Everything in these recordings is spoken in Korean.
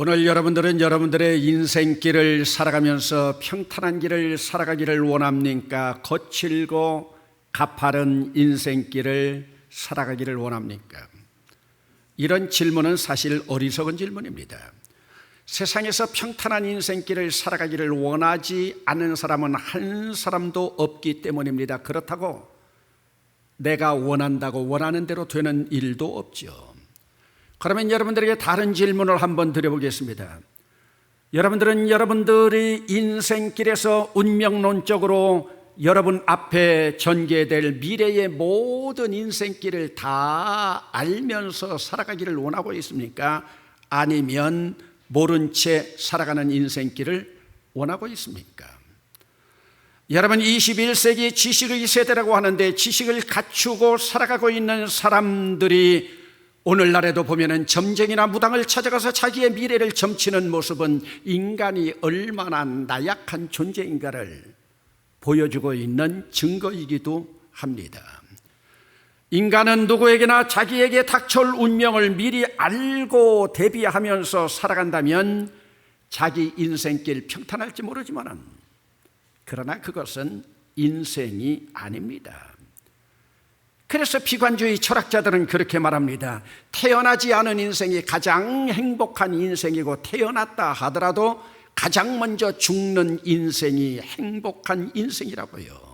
오늘 여러분들은 여러분들의 인생길을 살아가면서 평탄한 길을 살아가기를 원합니까? 거칠고 가파른 인생길을 살아가기를 원합니까? 이런 질문은 사실 어리석은 질문입니다. 세상에서 평탄한 인생길을 살아가기를 원하지 않는 사람은 한 사람도 없기 때문입니다. 그렇다고 내가 원한다고 원하는 대로 되는 일도 없죠. 그러면 여러분들에게 다른 질문을 한번 드려보겠습니다. 여러분들은 여러분들이 인생길에서 운명론적으로 여러분 앞에 전개될 미래의 모든 인생길을 다 알면서 살아가기를 원하고 있습니까? 아니면 모른 채 살아가는 인생길을 원하고 있습니까? 여러분 21세기 지식의 세대라고 하는데 지식을 갖추고 살아가고 있는 사람들이 오늘날에도 보면은 점쟁이나 무당을 찾아가서 자기의 미래를 점치는 모습은 인간이 얼마나 나약한 존재인가를 보여주고 있는 증거이기도 합니다. 인간은 누구에게나 자기에게 닥쳐올 운명을 미리 알고 대비하면서 살아간다면 자기 인생길 평탄할지 모르지만은 그러나 그것은 인생이 아닙니다. 그래서 비관주의 철학자들은 그렇게 말합니다. 태어나지 않은 인생이 가장 행복한 인생이고 태어났다 하더라도 가장 먼저 죽는 인생이 행복한 인생이라고요.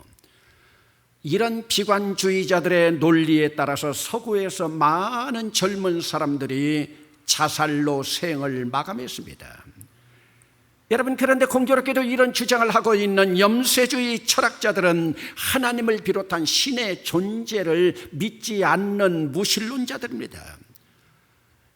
이런 비관주의자들의 논리에 따라서 서구에서 많은 젊은 사람들이 자살로 생을 마감했습니다. 여러분 그런데 공교롭게도 이런 주장을 하고 있는 염세주의 철학자들은 하나님을 비롯한 신의 존재를 믿지 않는 무신론자들입니다.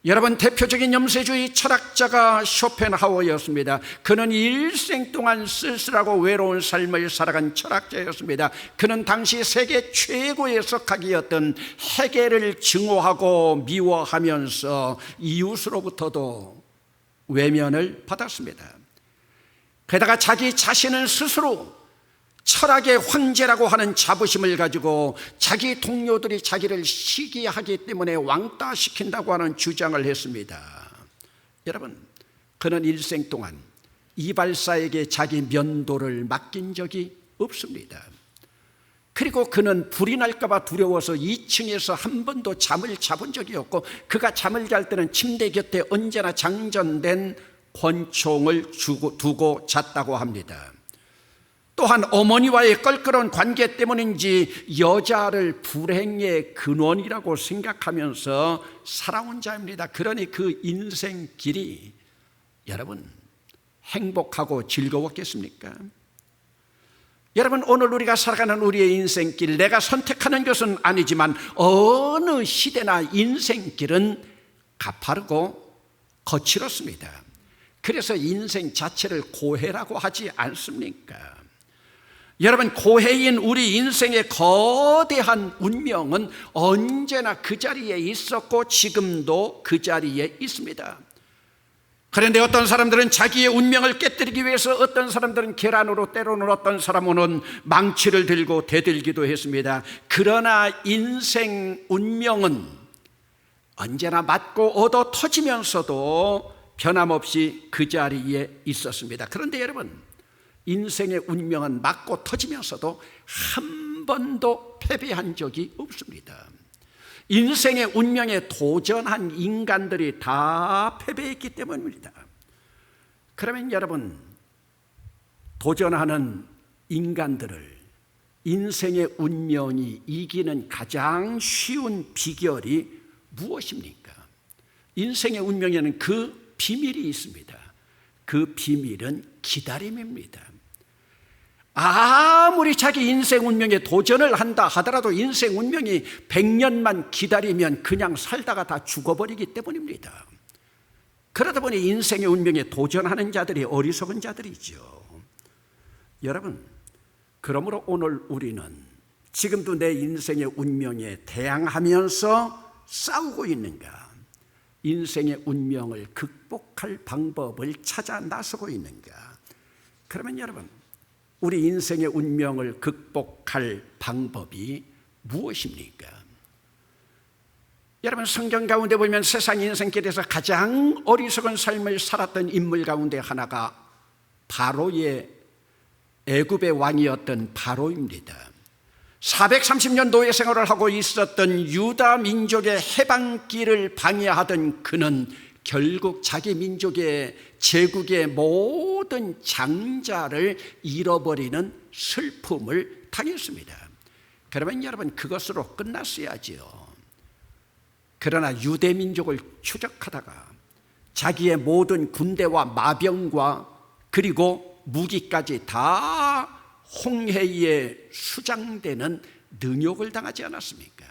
여러분 대표적인 염세주의 철학자가 쇼펜하우어였습니다. 그는 일생 동안 쓸쓸하고 외로운 삶을 살아간 철학자였습니다. 그는 당시 세계 최고의 석학이었던 해계를 증오하고 미워하면서 이웃으로부터도 외면을 받았습니다. 게다가 자기 자신은 스스로 철학의 황제라고 하는 자부심을 가지고 자기 동료들이 자기를 시기하기 때문에 왕따시킨다고 하는 주장을 했습니다. 여러분, 그는 일생 동안 이발사에게 자기 면도를 맡긴 적이 없습니다. 그리고 그는 불이 날까봐 두려워서 2층에서 한 번도 잠을 잡은 적이 없고 그가 잠을 잘 때는 침대 곁에 언제나 장전된 권총을 주고, 두고 잤다고 합니다. 또한 어머니와의 껄끄러운 관계 때문인지 여자를 불행의 근원이라고 생각하면서 살아온 자입니다. 그러니 그 인생 길이 여러분 행복하고 즐거웠겠습니까? 여러분 오늘 우리가 살아가는 우리의 인생길 내가 선택하는 것은 아니지만 어느 시대나 인생길은 가파르고 거칠었습니다. 그래서 인생 자체를 고해라고 하지 않습니까? 여러분 고해인 우리 인생의 거대한 운명은 언제나 그 자리에 있었고 지금도 그 자리에 있습니다. 그런데 어떤 사람들은 자기의 운명을 깨뜨리기 위해서 어떤 사람들은 계란으로 때로는 어떤 사람은 망치를 들고 대들기도 했습니다. 그러나 인생 운명은 언제나 맞고 얻어 터지면서도 변함없이 그 자리에 있었습니다. 그런데 여러분 인생의 운명은 맞고 터지면서도 한 번도 패배한 적이 없습니다. 인생의 운명에 도전한 인간들이 다 패배했기 때문입니다. 그러면 여러분, 도전하는 인간들을 인생의 운명이 이기는 가장 쉬운 비결이 무엇입니까? 인생의 운명에는 그 비밀이 있습니다. 그 비밀은 기다림입니다. 아무리 자기 인생 운명에 도전을 한다 하더라도 인생 운명이 100년만 기다리면 그냥 살다가 다 죽어버리기 때문입니다. 그러다 보니 인생의 운명에 도전하는 자들이 어리석은 자들이죠. 여러분, 그러므로 오늘 우리는 지금도 내 인생의 운명에 대항하면서 싸우고 있는가? 인생의 운명을 극복할 방법을 찾아 나서고 있는가? 그러면 여러분, 우리 인생의 운명을 극복할 방법이 무엇입니까? 여러분 성경 가운데 보면 세상 인생길에서 가장 어리석은 삶을 살았던 인물 가운데 하나가 바로의 애굽의 왕이었던 바로입니다. 430년 노예 생활을 하고 있었던 유다 민족의 해방길을 방해하던 그는 결국 자기 민족의 제국의 모든 장자를 잃어버리는 슬픔을 당했습니다. 그러면 여러분 그것으로 끝났어야지요. 그러나 유대 민족을 추적하다가 자기의 모든 군대와 마병과 그리고 무기까지 다 홍해에 수장되는 능욕을 당하지 않았습니까?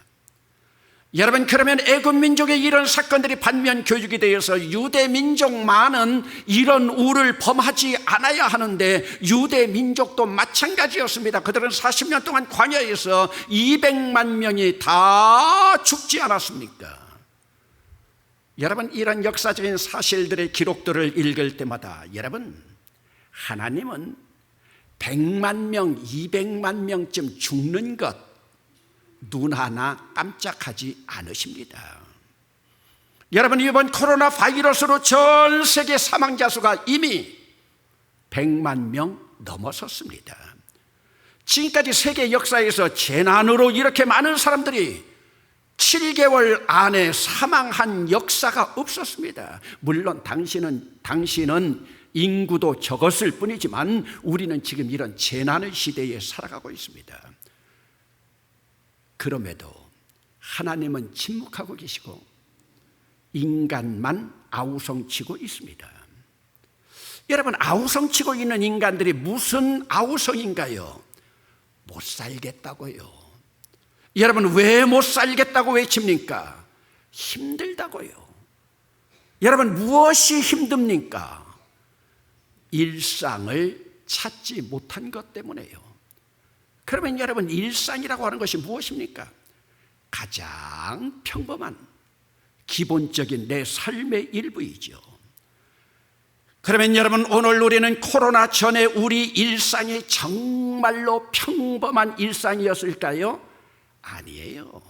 여러분 그러면 애굽 민족의 이런 사건들이 반면 교육이 되어서 유대 민족만은 이런 우를 범하지 않아야 하는데 유대 민족도 마찬가지였습니다. 그들은 40년 동안 광야에서 200만 명이 다 죽지 않았습니까? 여러분 이런 역사적인 사실들의 기록들을 읽을 때마다 여러분 하나님은 100만 명, 200만 명쯤 죽는 것 눈 하나 깜짝하지 않으십니다. 여러분 이번 코로나 바이러스로 전 세계 사망자 수가 이미 100만 명 넘어섰습니다. 지금까지 세계 역사에서 재난으로 이렇게 많은 사람들이 7개월 안에 사망한 역사가 없었습니다. 물론 당신은 당신은 인구도 적었을 뿐이지만 우리는 지금 이런 재난의 시대에 살아가고 있습니다. 그럼에도 하나님은 침묵하고 계시고 인간만 아우성치고 있습니다. 여러분, 아우성치고 있는 인간들이 무슨 아우성인가요? 못 살겠다고요. 여러분, 왜 못 살겠다고 외칩니까? 힘들다고요. 여러분, 무엇이 힘듭니까? 일상을 찾지 못한 것 때문에요. 그러면 여러분 일상이라고 하는 것이 무엇입니까? 가장 평범한 기본적인 내 삶의 일부이죠. 그러면 여러분 오늘 우리는 코로나 전에 우리 일상이 정말로 평범한 일상이었을까요? 아니에요.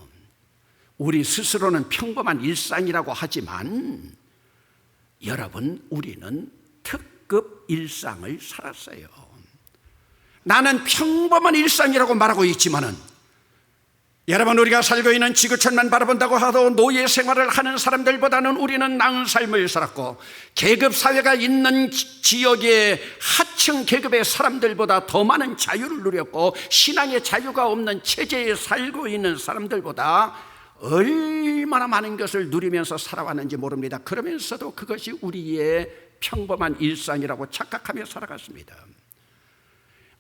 우리 스스로는 평범한 일상이라고 하지만 여러분 우리는 특 급 일상을 살았어요. 나는 평범한 일상이라고 말하고 있지만은 여러분 우리가 살고 있는 지구촌만 바라본다고 하도 노예 생활을 하는 사람들보다는 우리는 나은 삶을 살았고 계급 사회가 있는 지역의 하층 계급의 사람들보다 더 많은 자유를 누렸고 신앙의 자유가 없는 체제에 살고 있는 사람들보다 얼마나 많은 것을 누리면서 살아왔는지 모릅니다. 그러면서도 그것이 우리의 평범한 일상이라고 착각하며 살아갔습니다.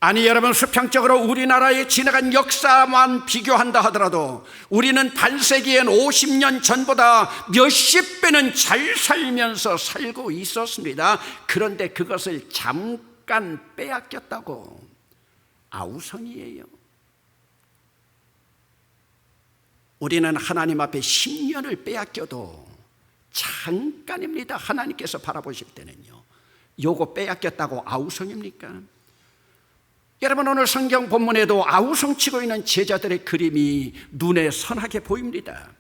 아니 여러분 수평적으로 우리나라에 지나간 역사만 비교한다 하더라도 우리는 반세기엔 50년 전보다 몇십 배는 잘 살면서 살고 있었습니다. 그런데 그것을 잠깐 빼앗겼다고 아우성이에요. 우리는 하나님 앞에 10년을 빼앗겨도 잠깐입니다. 하나님께서 바라보실 때는요. 요거 빼앗겼다고 아우성입니까? 여러분 오늘 성경 본문에도 아우성치고 있는 제자들의 그림이 눈에 선하게 보입니다.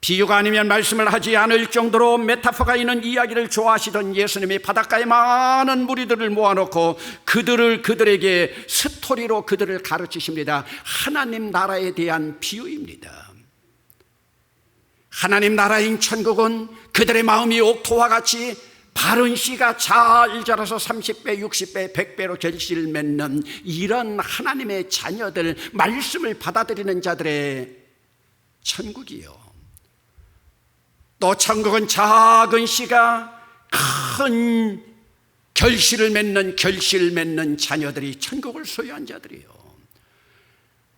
비유가 아니면 말씀을 하지 않을 정도로 메타포가 있는 이야기를 좋아하시던 예수님이 바닷가에 많은 무리들을 모아놓고 그들을 그들에게 스토리로 그들을 가르치십니다. 하나님 나라에 대한 비유입니다. 하나님 나라인 천국은 그들의 마음이 옥토와 같이 바른 씨가 잘 자라서 30배, 60배, 100배로 결실을 맺는 이런 하나님의 자녀들, 말씀을 받아들이는 자들의 천국이요. 또 천국은 작은 씨가 큰 결실을 맺는 결실 맺는 자녀들이 천국을 소유한 자들이요.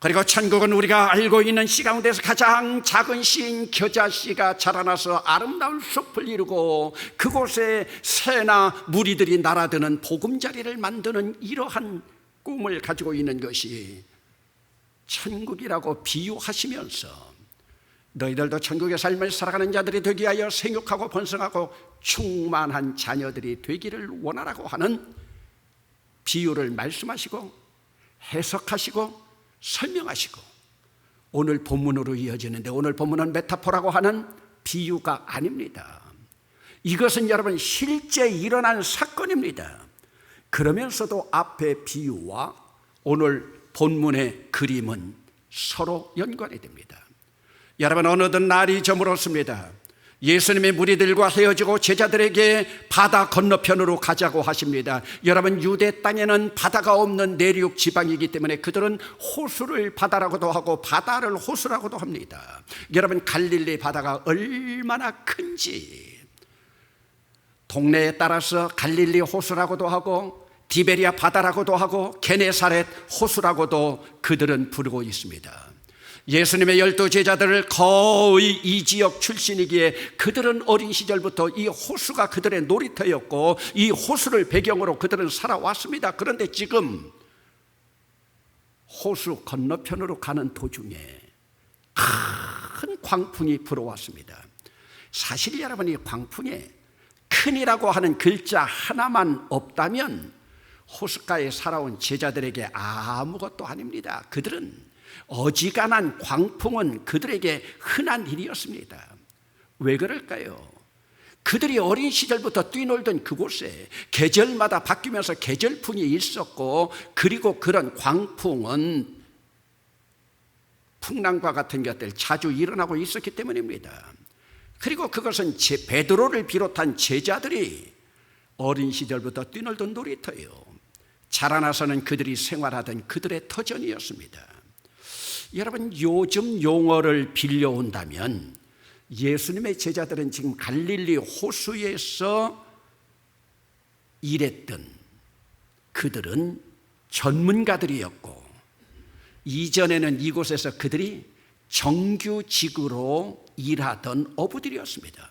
그리고 천국은 우리가 알고 있는 씨 가운데서 가장 작은 씨인 겨자씨가 자라나서 아름다운 숲을 이루고 그곳에 새나 무리들이 날아드는 보금자리를 만드는 이러한 꿈을 가지고 있는 것이 천국이라고 비유하시면서 너희들도 천국의 삶을 살아가는 자들이 되기 위하여 생육하고 번성하고 충만한 자녀들이 되기를 원하라고 하는 비유를 말씀하시고 해석하시고 설명하시고 오늘 본문으로 이어지는데 오늘 본문은 메타포라고 하는 비유가 아닙니다. 이것은 여러분 실제 일어난 사건입니다. 그러면서도 앞의 비유와 오늘 본문의 그림은 서로 연관이 됩니다. 여러분 어느덧 날이 저물었습니다. 예수님의 무리들과 헤어지고 제자들에게 바다 건너편으로 가자고 하십니다. 여러분 유대 땅에는 바다가 없는 내륙 지방이기 때문에 그들은 호수를 바다라고도 하고 바다를 호수라고도 합니다. 여러분 갈릴리 바다가 얼마나 큰지 동네에 따라서 갈릴리 호수라고도 하고 디베리아 바다라고도 하고 게네사렛 호수라고도 그들은 부르고 있습니다. 예수님의 열두 제자들을 거의 이 지역 출신이기에 그들은 어린 시절부터 이 호수가 그들의 놀이터였고 이 호수를 배경으로 그들은 살아왔습니다. 그런데 지금 호수 건너편으로 가는 도중에 큰 광풍이 불어왔습니다. 사실 여러분 이 광풍에 큰이라고 하는 글자 하나만 없다면 호숫가에 살아온 제자들에게 아무것도 아닙니다. 그들은 어지간한 광풍은 그들에게 흔한 일이었습니다. 왜 그럴까요? 그들이 어린 시절부터 뛰놀던 그곳에 계절마다 바뀌면서 계절풍이 있었고 그리고 그런 광풍은 풍랑과 같은 것들 자주 일어나고 있었기 때문입니다. 그리고 그것은 제 베드로를 비롯한 제자들이 어린 시절부터 뛰놀던 놀이터예요. 자라나서는 그들이 생활하던 그들의 터전이었습니다. 여러분 요즘 용어를 빌려온다면 예수님의 제자들은 지금 갈릴리 호수에서 일했던 그들은 전문가들이었고 이전에는 이곳에서 그들이 정규직으로 일하던 어부들이었습니다.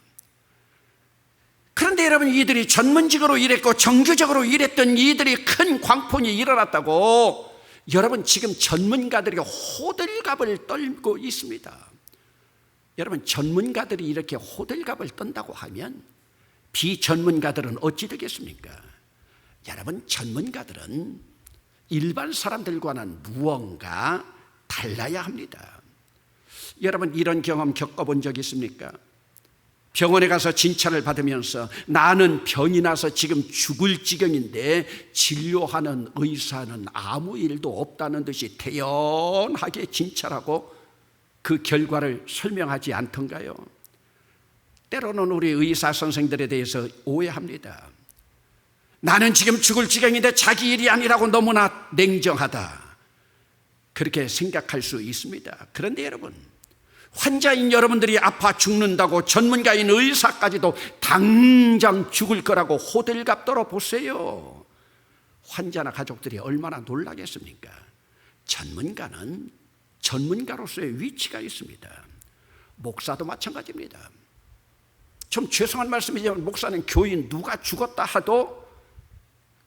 그런데 여러분 이들이 전문직으로 일했고 정규적으로 일했던 이들이 큰 광풍이 일어났다고 여러분 지금 전문가들이 호들갑을 떨고 있습니다. 여러분 전문가들이 이렇게 호들갑을 떤다고 하면 비전문가들은 어찌 되겠습니까? 여러분 전문가들은 일반 사람들과는 무언가 달라야 합니다. 여러분 이런 경험 겪어본 적 있습니까? 병원에 가서 진찰을 받으면서 나는 병이 나서 지금 죽을 지경인데 진료하는 의사는 아무 일도 없다는 듯이 태연하게 진찰하고 그 결과를 설명하지 않던가요? 때로는 우리 의사 선생들에 대해서 오해합니다. 나는 지금 죽을 지경인데 자기 일이 아니라고 너무나 냉정하다. 그렇게 생각할 수 있습니다. 그런데 여러분, 환자인 여러분들이 아파 죽는다고 전문가인 의사까지도 당장 죽을 거라고 호들갑 떨어 보세요. 환자나 가족들이 얼마나 놀라겠습니까? 전문가는 전문가로서의 위치가 있습니다. 목사도 마찬가지입니다. 좀 죄송한 말씀이지만 목사는 교인 누가 죽었다 하도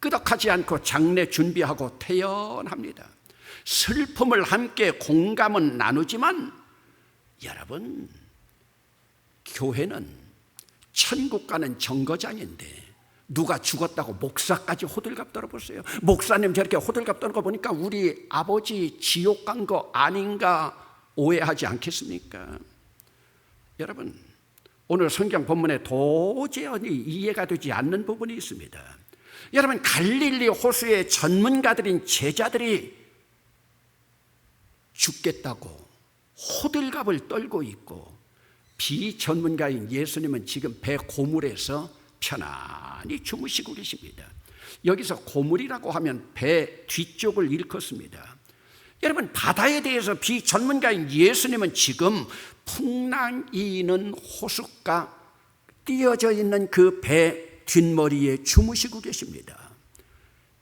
끄덕하지 않고 장례 준비하고 태연합니다. 슬픔을 함께 공감은 나누지만 여러분, 교회는 천국 가는 정거장인데 누가 죽었다고 목사까지 호들갑 떨어보세요. 목사님 저렇게 호들갑 떨고 보니까 우리 아버지 지옥 간 거 아닌가 오해하지 않겠습니까? 여러분, 오늘 성경 본문에 도저히 이해가 되지 않는 부분이 있습니다. 여러분, 갈릴리 호수의 전문가들인 제자들이 죽겠다고 호들갑을 떨고 있고 비전문가인 예수님은 지금 배 고물에서 편안히 주무시고 계십니다. 여기서 고물이라고 하면 배 뒤쪽을 일컫습니다. 여러분 바다에 대해서 비전문가인 예수님은 지금 풍랑이 있는 호숫가 띄어져 있는 그 배 뒷머리에 주무시고 계십니다.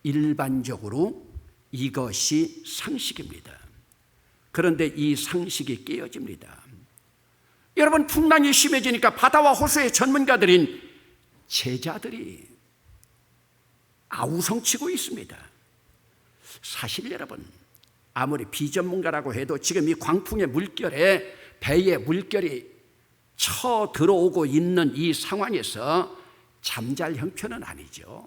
일반적으로 이것이 상식입니다. 그런데 이 상식이 깨어집니다. 여러분, 풍랑이 심해지니까 바다와 호수의 전문가들인 제자들이 아우성치고 있습니다. 사실 여러분, 아무리 비전문가라고 해도 지금 이 광풍의 물결에 배의 물결이 쳐 들어오고 있는 이 상황에서 잠잘 형편은 아니죠.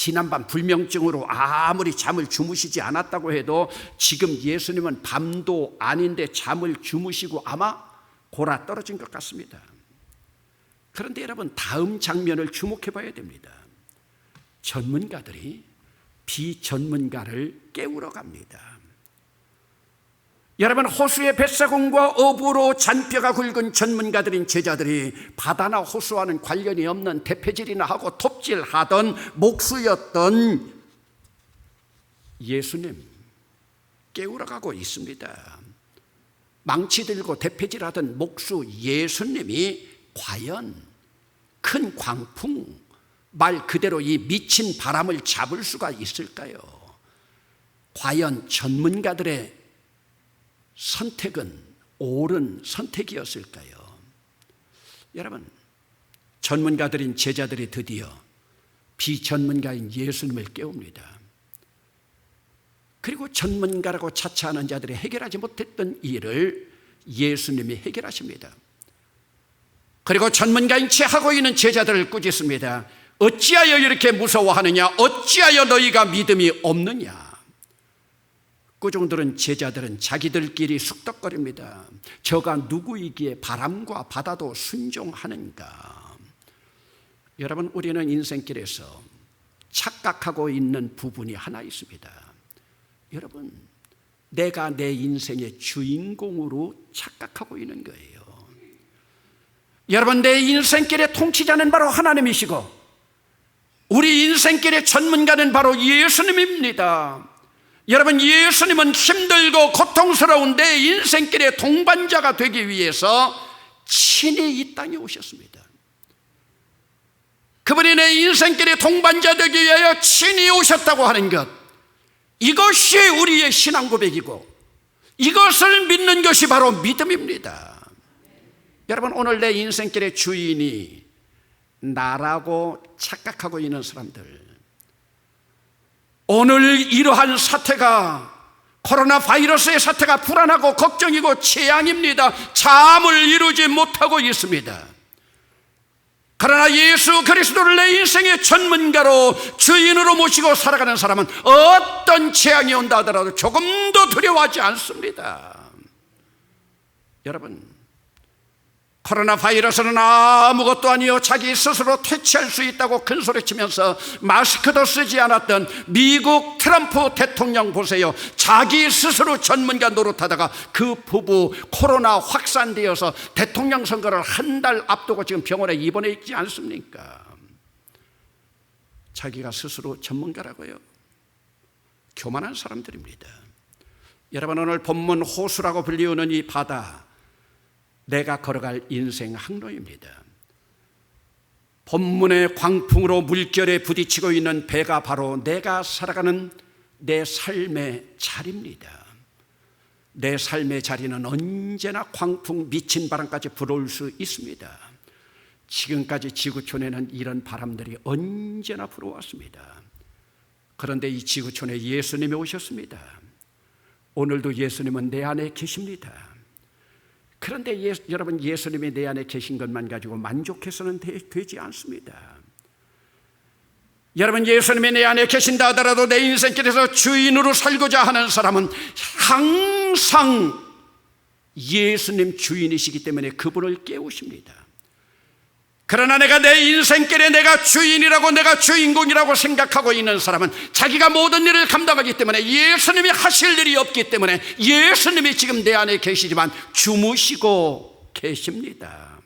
지난밤 불면증으로 아무리 잠을 주무시지 않았다고 해도 지금 예수님은 밤도 아닌데 잠을 주무시고 아마 골아 떨어진 것 같습니다. 그런데 여러분 다음 장면을 주목해 봐야 됩니다. 전문가들이 비전문가를 깨우러 갑니다. 여러분 호수의 뱃사공과 어부로 잔뼈가 굵은 전문가들인 제자들이 바다나 호수와는 관련이 없는 대패질이나 하고 톱질하던 목수였던 예수님 깨우러 가고 있습니다. 망치 들고 대패질하던 목수 예수님이 과연 큰 광풍 말 그대로 이 미친 바람을 잡을 수가 있을까요? 과연 전문가들의 선택은 옳은 선택이었을까요? 여러분, 전문가들인 제자들이 드디어 비전문가인 예수님을 깨웁니다. 그리고 전문가라고 자처하는 자들이 해결하지 못했던 일을 예수님이 해결하십니다. 그리고 전문가인 채 하고 있는 제자들을 꾸짖습니다. 어찌하여 이렇게 무서워하느냐? 어찌하여 너희가 믿음이 없느냐? 꾸중들은 제자들은 자기들끼리 숙덕거립니다. 저가 누구이기에 바람과 바다도 순종하는가? 여러분, 우리는 인생길에서 착각하고 있는 부분이 하나 있습니다. 여러분, 내가 내 인생의 주인공으로 착각하고 있는 거예요. 여러분, 내 인생길의 통치자는 바로 하나님이시고, 우리 인생길의 전문가는 바로 예수님입니다. 여러분, 예수님은 힘들고 고통스러운 내 인생길의 동반자가 되기 위해서 친히 이 땅에 오셨습니다. 그분이 내 인생길의 동반자 되기 위하여 친히 오셨다고 하는 것. 이것이 우리의 신앙 고백이고 이것을 믿는 것이 바로 믿음입니다. 여러분, 오늘 내 인생길의 주인이 나라고 착각하고 있는 사람들, 오늘 이러한 사태가 코로나 바이러스의 사태가 불안하고 걱정이고 재앙입니다. 잠을 이루지 못하고 있습니다. 그러나 예수 그리스도를 내 인생의 전문가로 주인으로 모시고 살아가는 사람은 어떤 재앙이 온다 하더라도 조금도 두려워하지 않습니다. 여러분, 코로나 바이러스는 아무것도 아니요 자기 스스로 퇴치할 수 있다고 큰소리치면서 마스크도 쓰지 않았던 미국 트럼프 대통령 보세요. 자기 스스로 전문가 노릇하다가 그 부부 코로나 확산되어서 대통령 선거를 한 달 앞두고 지금 병원에 입원해 있지 않습니까? 자기가 스스로 전문가라고요. 교만한 사람들입니다. 여러분 오늘 본문 호수라고 불리우는 이 바다 내가 걸어갈 인생 항로입니다. 본문의 광풍으로 물결에 부딪히고 있는 배가 바로 내가 살아가는 내 삶의 자리입니다. 내 삶의 자리는 언제나 광풍 미친 바람까지 불어올 수 있습니다. 지금까지 지구촌에는 이런 바람들이 언제나 불어왔습니다. 그런데 이 지구촌에 예수님이 오셨습니다. 오늘도 예수님은 내 안에 계십니다. 그런데 예, 여러분 예수님이 내 안에 계신 것만 가지고 만족해서는 되, 되지 않습니다. 여러분 예수님이 내 안에 계신다 하더라도 내 인생길에서 주인으로 살고자 하는 사람은 항상 예수님 주인이시기 때문에 그분을 깨우십니다. 그러나 내가 내 인생길에 내가 주인이라고 내가 주인공이라고 생각하고 있는 사람은 자기가 모든 일을 감당하기 때문에 예수님이 하실 일이 없기 때문에 예수님이 지금 내 안에 계시지만 주무시고 계십니다.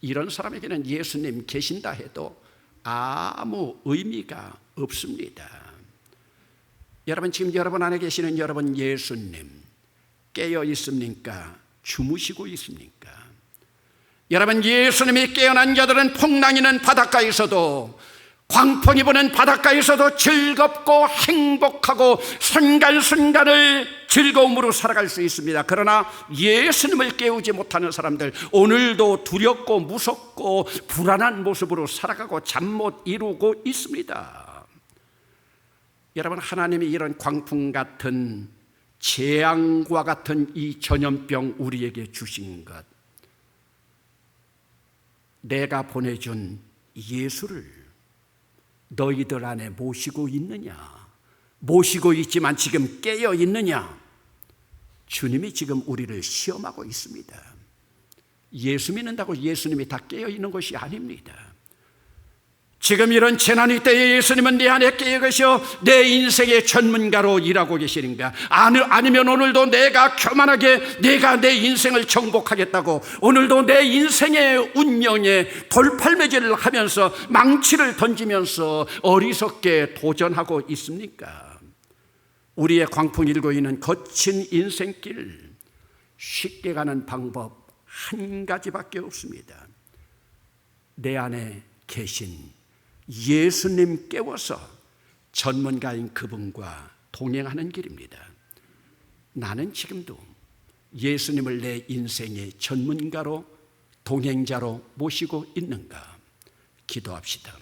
이런 사람에게는 예수님 계신다 해도 아무 의미가 없습니다. 여러분 지금 여러분 안에 계시는 여러분 예수님 깨어 있습니까? 주무시고 있습니까? 여러분 예수님이 깨어난 자들은 풍랑이는 바닷가에서도 광풍이 부는 바닷가에서도 즐겁고 행복하고 순간순간을 즐거움으로 살아갈 수 있습니다. 그러나 예수님을 깨우지 못하는 사람들 오늘도 두렵고 무섭고 불안한 모습으로 살아가고 잠 못 이루고 있습니다. 여러분 하나님이 이런 광풍 같은 재앙과 같은 이 전염병 우리에게 주신 것 내가 보내준 예수를 너희들 안에 모시고 있느냐? 모시고 있지만 지금 깨어 있느냐? 주님이 지금 우리를 시험하고 있습니다. 예수 믿는다고 예수님이 다 깨어 있는 것이 아닙니다. 지금 이런 재난의 때에 예수님은 내 안에 깨어 계셔 내 인생의 전문가로 일하고 계시는가? 아니, 아니면 오늘도 내가 교만하게 내가 내 인생을 정복하겠다고 오늘도 내 인생의 운명에 돌팔매질을 하면서 망치를 던지면서 어리석게 도전하고 있습니까? 우리의 광풍 일고 있는 거친 인생길 쉽게 가는 방법 한 가지밖에 없습니다. 내 안에 계신 예수님 깨워서 전문가인 그분과 동행하는 길입니다. 나는 지금도 예수님을 내 인생의 전문가로 동행자로 모시고 있는가? 기도합시다.